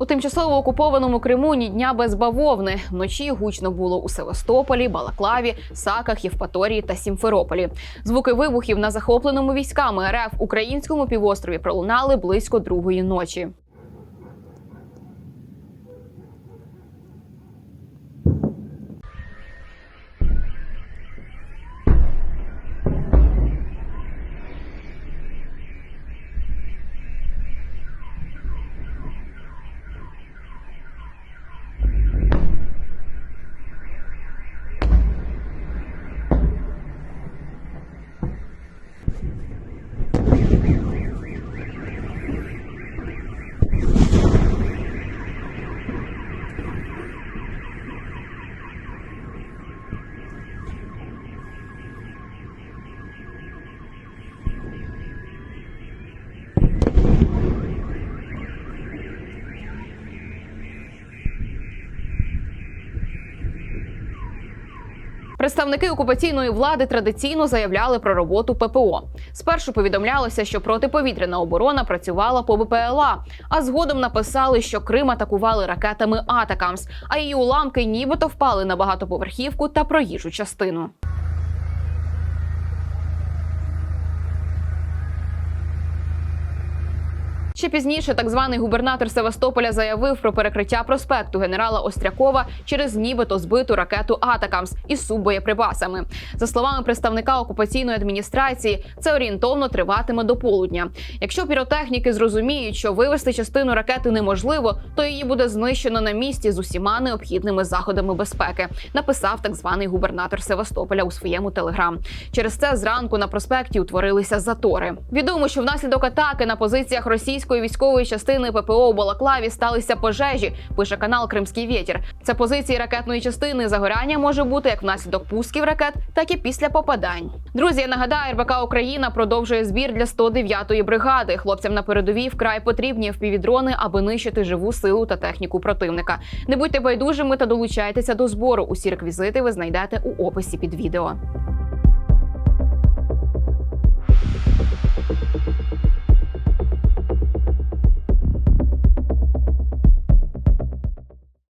У тимчасово окупованому Криму ні дня без бавовни. Вночі гучно було у Севастополі, Балаклаві, Саках, Євпаторії та Сімферополі. Звуки вибухів на захопленому військами РФ українському півострові пролунали близько другої ночі. Представники окупаційної влади традиційно заявляли про роботу ППО. Спершу повідомлялося, що протиповітряна оборона працювала по БПЛА, а згодом написали, що Крим атакували ракетами Атакамс, а її уламки нібито впали на багатоповерхівку та проїжджу частину. Ще пізніше так званий губернатор Севастополя заявив про перекриття проспекту генерала Острякова через нібито збиту ракету Атакамс із суббоєприпасами. За словами представника окупаційної адміністрації, це орієнтовно триватиме до полудня. Якщо піротехніки зрозуміють, що вивести частину ракети неможливо, то її буде знищено на місці з усіма необхідними заходами безпеки. Написав так званий губернатор Севастополя у своєму телеграм. Через це зранку на проспекті утворилися затори. Відомо, що внаслідок атаки на позиціях російської військової частини ППО у Балаклаві сталися пожежі. Пише канал Кримський Вєтір. Це позиції ракетної частини. Загоряння може бути як внаслідок пусків ракет, так і після попадань. Друзі, я нагадаю, РБК Україна продовжує збір для 109-ї бригади. Хлопцям на передовій вкрай потрібні впівдрони, аби нищити живу силу та техніку противника. Не будьте байдужими та долучайтеся до збору. Усі реквізити ви знайдете у описі під відео.